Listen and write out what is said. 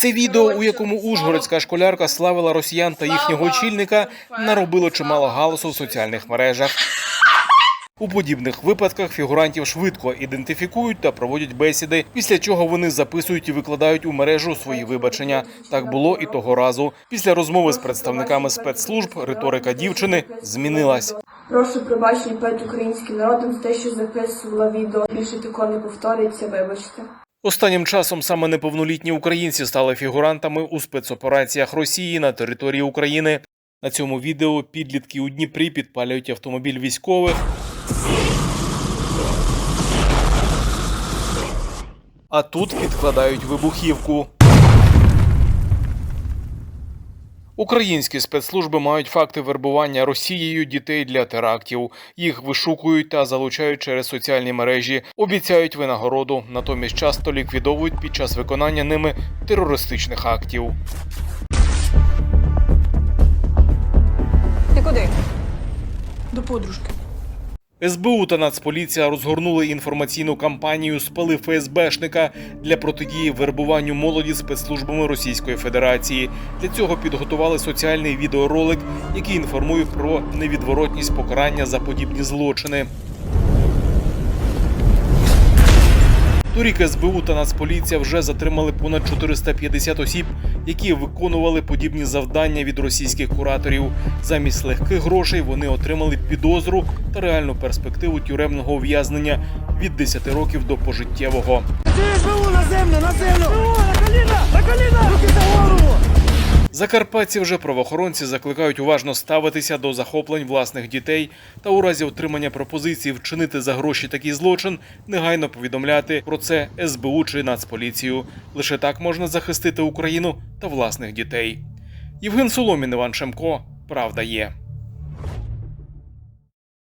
Це відео, у якому ужгородська школярка славила росіян та їхнього очільника, наробило чимало галасу в соціальних мережах. У подібних випадках фігурантів швидко ідентифікують та проводять бесіди, після чого вони записують і викладають у мережу свої вибачення. Так було і того разу. Після розмови з представниками спецслужб риторика дівчини змінилась. Прошу пробачення перед українським народом за те, що записувала відео. Більше такого не повториться, вибачте. Останнім часом саме неповнолітні українці стали фігурантами у спецопераціях Росії на території України. На цьому відео підлітки у Дніпрі підпалюють автомобіль військових. А тут підкладають вибухівку. Українські спецслужби мають факти вербування Росією дітей для терактів. Їх вишукують та залучають через соціальні мережі, обіцяють винагороду, натомість часто ліквідовують під час виконання ними терористичних актів. Ти куди? До подружки. СБУ та Нацполіція розгорнули інформаційну кампанію «Спали ФСБшника» для протидії вербуванню молоді спецслужбами Російської Федерації. Для цього підготували соціальний відеоролик, який інформує про невідворотність покарання за подібні злочини. Торік СБУ та Нацполіція вже затримали понад 450 осіб, які виконували подібні завдання від російських кураторів. Замість легких грошей вони отримали підозру та реальну перспективу тюремного ув'язнення від 10 років до пожиттєвого. СБУ на землю, на землю! Закарпатці вже правоохоронці закликають уважно ставитися до захоплень власних дітей та у разі отримання пропозиції вчинити за гроші такий злочин, негайно повідомляти про це СБУ чи Нацполіцію. Лише так можна захистити Україну та власних дітей. Євген Соломін, Іван Шемко. Правда є.